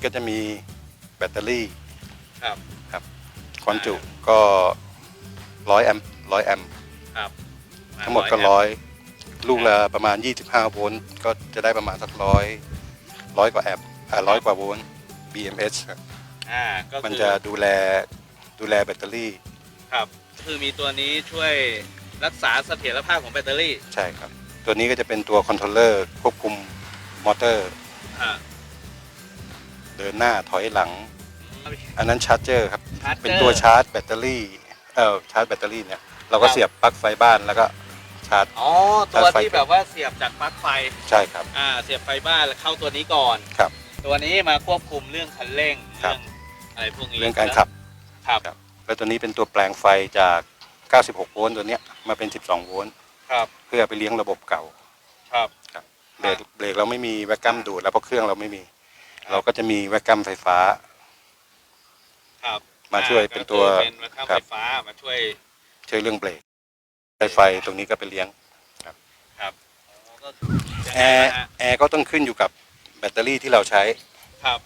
นี้ก็จะมีแบตเตอรี่ครับ ครับความจุก็ร้อยแอมป์ร้อยแอมป์ครับทั้งหมดก็ร้อยลูกละประมาณ 25 โวลต์ก็จะได้ประมาณสักร้อยร้อยกว่าแอมป์อ่าร้อยกว่าโวลต์ BMS ครับอ่าก็มันคือจะดูแลดูแลแบตเตอรี่ครับคือมีตัวนี้ช่วยรักษาเสถียรภาพของแบตเตอรี่ ใช่ครับ ตัวนี้ก็จะเป็นตัวคอนโทรลเลอร์ควบคุมมอเตอร์อ่า เดินหน้าถอยหลัง อันนั้นชาร์จเจอร์ครับชาร์จจอร์เป็นตัวชาร์จแบตเตอรี่เอ่อชาร์จแบตเตอรี่เนี่ยเราก็ครับ เสียบปลั๊กไฟบ้านแล้วก็ชาร์จ อ๋อ ตัวที่แบบว่าเสียบจากปลั๊กไฟ ใช่ครับ อ่า เสียบไฟบ้านแล้วเข้าตัวนี้ก่อน ครับตัวนี้มาควบคุมเรื่องคันเร่ง ครับเรื่องอะไรพวกนี้เรื่องการขับ ครับ ครับ แล้วตัวนี้เป็นตัวแปลงไฟจาก 96 โวลต์ตัวเนี้ยมาเป็น 12 โวลต์ครับ เพื่อไปเลี้ยงระบบเก่าครับ เบรกเบรกเราไม่มีแวกกัมดูดแล้วเพราะเครื่องเราไม่มี เราก็จะมีแวกกัมไฟฟ้า ครับมาช่วยอ่เป็นตัวก็คือเป็นวัดค่าครัไฟบ ฟ้ามาช่วยช่วยเรื่องเบรกไฟไฟตรงนี้ก็ไปเลี้ยง ครับอ๋อก็แอร์แอร์ก็ต้องขึ้นอยู่กับแบตเตอรี่ที่เราใช้ ครับ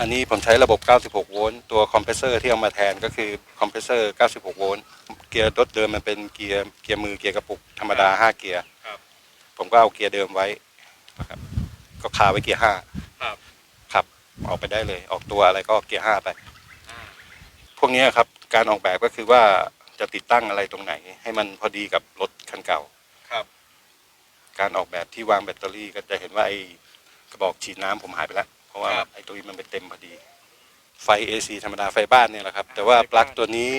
อันนี้ผมใช้ระบบ 96 โวลต์ ตัวคอมเพรสเซอร์ที่เอามาแทนก็คือคอมเพรสเซอร์ 96 โวลต์ เกียร์รถเดิมมันเป็นเกียร์เกียร์มือเกียร์กระปุกธรรมดา 5 เกียร์ ครับผมก็เอาเกียร์เดิมไว้นะครับก็คาไว้เกียร์5ครับขับ ออกไปได้เลย ออกตัวอะไรก็เกียร์5ไปอ่าพวกนี้ครับ การออกแบบก็คือว่าจะติดตั้งอะไรตรงไหน ให้มันพอดีกับรถคันเก่า ครับ การออกแบบที่วางแบตเตอรี่ก็จะเห็นว่าไอ้กระบอกฉีดน้ำผมหายไปแล้ว เพราะว่าครับ ไอ้ตัวนี้มันไปเต็มพอดี ไฟ AC ธรรมดาไฟบ้านเนี่ยแหละครับ แต่ว่าไฟบ้านปลั๊กตัวนี้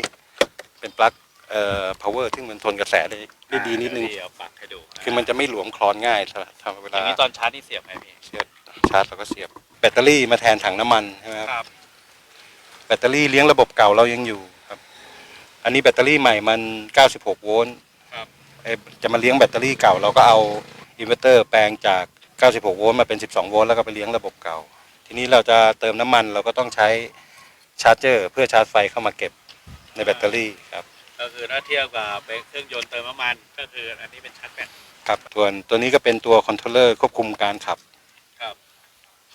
เป็นปลั๊กเอ่อ power ที่มันทนกระแสได้ได้ดีนิดนึงเดี๋ยวปักให้ดูคือมันจะไม่หลวมคลอนง่ายถ้าถ้าเวอลาย่างนี้ตอนชาร์จนี่เสียบไหมพี่ เสียบชาร์จเราก็เสียบแบตเตอรี่มาแทนถังน้ำมันใช่ไหมครับ ครับแบตเตอรี่เลี้ยงระบบเก่าเรายังอยู่ครับ อันนี้แบตเตอรี่ใหม่มัน 96 โวลต์ครับ เอ่อจะมาเลี้ยงแบตเตอรี่เก่าเราก็เอาอินเวอร์เตอร์แปลงจาก 96 โวลต์มาเป็น 12 โวลต์แล้วก็ไปเลี้ยงระบบเก่า ทีนี้เราจะเติมน้ำมันเราก็ต้องใช้ชาร์จเจอร์เพื่อชาร์จไฟเข้ามาเก็บในแบตเตอรี่ครับ ก็คือถ้าเทียบกับเป็นเครื่องยนต์เติมน้ำมันก็คืออันนี้เป็นชาร์จแบต ครับส่วนตัวนี้ก็เป็นตัวคอนโทรลเลอร์ควบคุมการขับครับ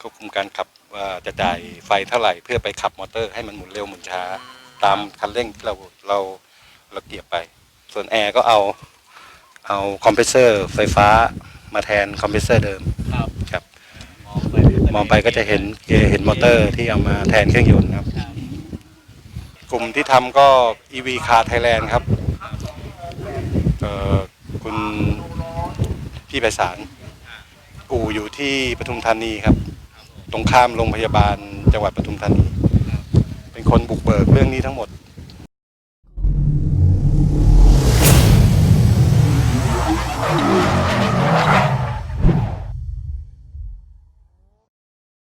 ควบคุมการขับว่าจะจ่ายไฟเท่าไหร่เพื่อไปขับมอเตอร์ให้มันหมุนเร็วหมุนช้า ตามคันเร่งที่เราเราเราเกียบไป ส่วนแอร์ก็เอาเอาคอมเพรสเซอร์ไฟฟ้ามาแทนคอมเพรสเซอร์เดิมครับครับ มองไปมองไปก็จะเห็นเห็นมอเตอร์ที่เอามาแทนเครื่องยนต์ครับครับกลุ่มที่ทำก็ EV Car Thailand ครับเอ่อคุณพี่ไพศาลอู่อยู่ที่ปทุมธานีครับ ตรงข้ามโรงพยาบาลจังหวัดปทุมธานี เป็นคนบุกเบิกเรื่องนี้ทั้งหมด